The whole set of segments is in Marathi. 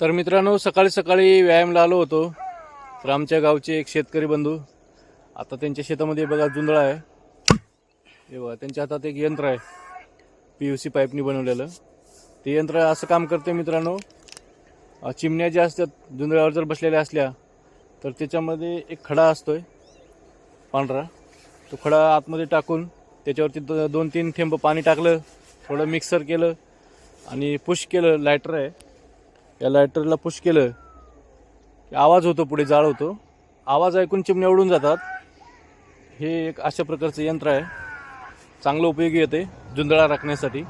तर मित्रांनो सकाळी सकाळी व्यायामला आलो होतो. तर आमच्या गावचे एक शेतकरी बंधू आता त्यांच्या शेतामध्ये बघा जुंधळा आहे. हे बघा त्यांच्या हातात एक यंत्र आहे. पी यू सी पाईपनी बनवलेलं. ते यंत्र असं काम करते मित्रांनो. चिमण्या ज्या असतात जुंधळ्यावर जर बसलेल्या असल्या तर त्याच्यामध्ये एक खडा असतो आहे पांढरा. तो खडा आतमध्ये टाकून त्याच्यावरती दोन तीन थेंब पाणी टाकलं थोडं मिक्सर केलं आणि पुश केलं लायटर आहे. या लायटरला पुश केलं. की आवाज होतो पुढे जाळ होतो. आवाज ऐकून चिमण्या उडून जातात. हे एक अशा प्रकारचं यंत्र आहे. चांगलं उपयोगी येते जुंदळा राखण्यासाठी.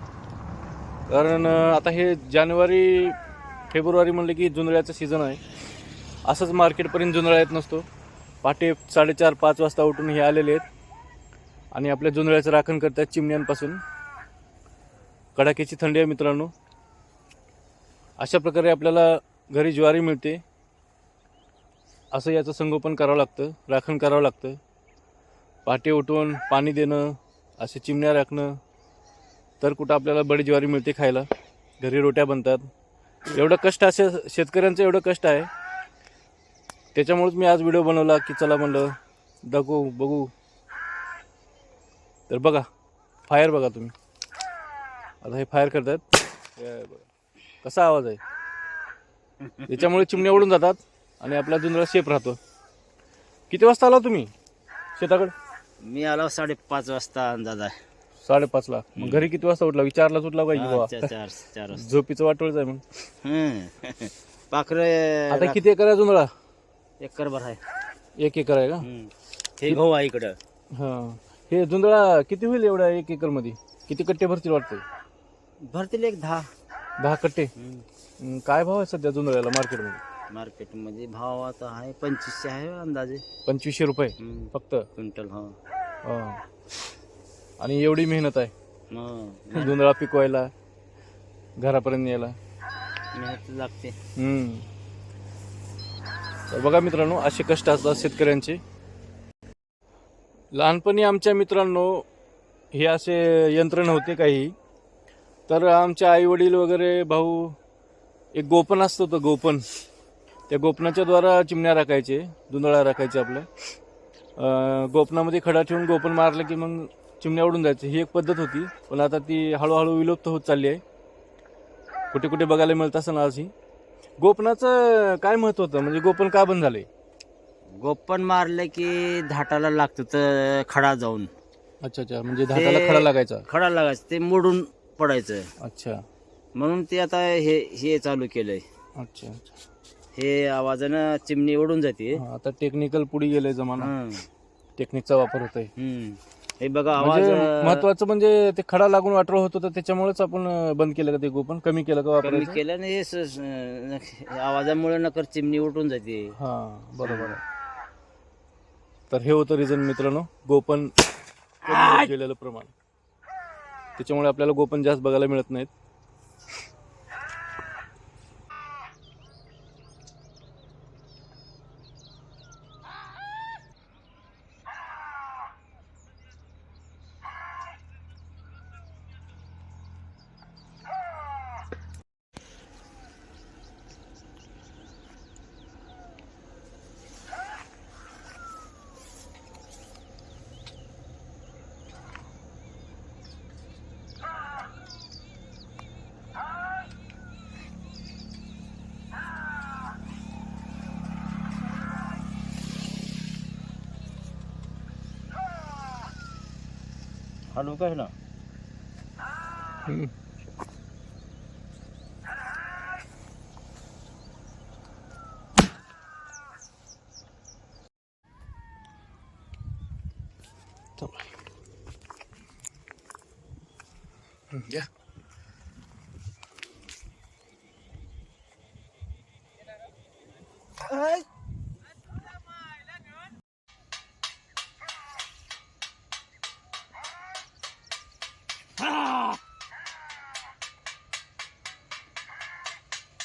कारण आता हे जानेवारी फेब्रुवारी म्हणलं की जुंदळ्याचं सीझन आहे. असंच मार्केटपर्यंत जुंदळा येत नसतो. पहाटे साडेचार पाच वाजता उठून हे आलेले आहेत. आणि आपल्या जुंदळ्याचं राखण करतात चिमण्यांपासून. कडाक्याची थंडी आहे मित्रांनो. अशा प्रकारे आपल्याला घरी ज्वारी मिळते. असं याचं संगोपन करावं लागतं राखण करावं लागतं. पाटे उठून पाणी देणं असे चिमण्या राखणं. तर कुठं आपल्याला बडी ज्वारी मिळते खायला. घरी रोट्या बनतात. एवढं कष्ट असे शेतकऱ्यांचं एवढं कष्ट आहे. त्याच्यामुळेच मी आज व्हिडिओ बनवला की चला म्हणलं दाखवू बघू. तर बघा फायर बघा तुम्ही. आता हे फायर करतात. बघा. कसा आवाज आहे? त्याच्यामुळे चिमण्या उडून जातात आणि आपला जुंधळा सेफ राहतो. किती वाजता आला तुम्ही शेताकडे? मी आलो साडेपाच वाजता अंदाज आहे. साडेपाचला. मग घरी किती वाजता उठला? विचारला सुटला पाहिजे चार चार झोपीचं वाटोळच आहे मग. पाखरं आता किती एकर आहे जुंधळा एकर भर आहे. एक एकर आहे का. हे गहू आहे इकडं. हा. हे जुंधळा किती होईल एवढ्या एक एकरमध्ये किती कट्टे भरतील वाटतं भरतील एक दहा. दहा कट्टे हम्म. काय भाव आहे सध्या जुंधळ्याला मार्केटमध्ये? मार्केटमध्ये भाव आता आहे पंचवीसशे आहे अंदाजे. पंचवीसशे रुपये हम्म. फक्त? क्विंटल हा. हा. आणि एवढी मेहनत आहे? मग जुंधळा पिकवायला घरापर्यंत यायला मेहनत लागते. हम्म. तर बघा मित्रांनो असे कष्ट असतात शेतकऱ्यांचे. लहानपणी आमच्या मित्रांनो हे असे यंत्र नव्हते काही. तर आमचे आई वडील वगैरे भाऊ एक गोपन असतं होतं गोपन. त्या गोपनाच्या द्वारा चिमण्या राखायचे दुंदळा राखायचे आपल्या. गोपनामध्ये खडा ठेवून गोपन मारलं की मग चिमण्या उडून जायचे. ही एक पद्धत होती पण आता ती हळूहळू विलुप्त होत चालली आहे. कुठे कुठे बघायला मिळत असं आज ही. गोपनाचं काय महत्त्व होतं? म्हणजे गोपन का बंद झालंय? गोपन मारले की धाटाला लागतं तर खडा जाऊन. अच्छा अच्छा. म्हणजे धाकाला खडा लागायचा. खडा लागायचं. ते मोडून पडायचं अच्छा. म्हणून ते आता हे हे चालू केलंय. अच्छा अच्छा. हे आवाजानं चिमणी उडून जाते. हा, आता टेक्निकल पुढे गेलंय जमाना. हं. टेक्निकचा वापर होतोय. हे. बघा आवाज म्हणजे महत्वाचं म्हणजे ते खडा लागून वाटर होत होतं त्याच्यामुळेच आपण अं, बंद केलं का ते गोपन? कमी केलं का कमी वापरायचं? केल्याने हे स- स- आवाजामुळे नकर चिमणी उठून जाते. हा बरोबर आहे. तर हे होतं रिझन मित्रांनो. गोपन कमी होत गेलेलं प्रमाण. त्याच्यामुळे आपल्याला गोपन जास्त बघायला मिळत नाहीत. हॅलो काय ना हम्म. चला. हम्म, घ्या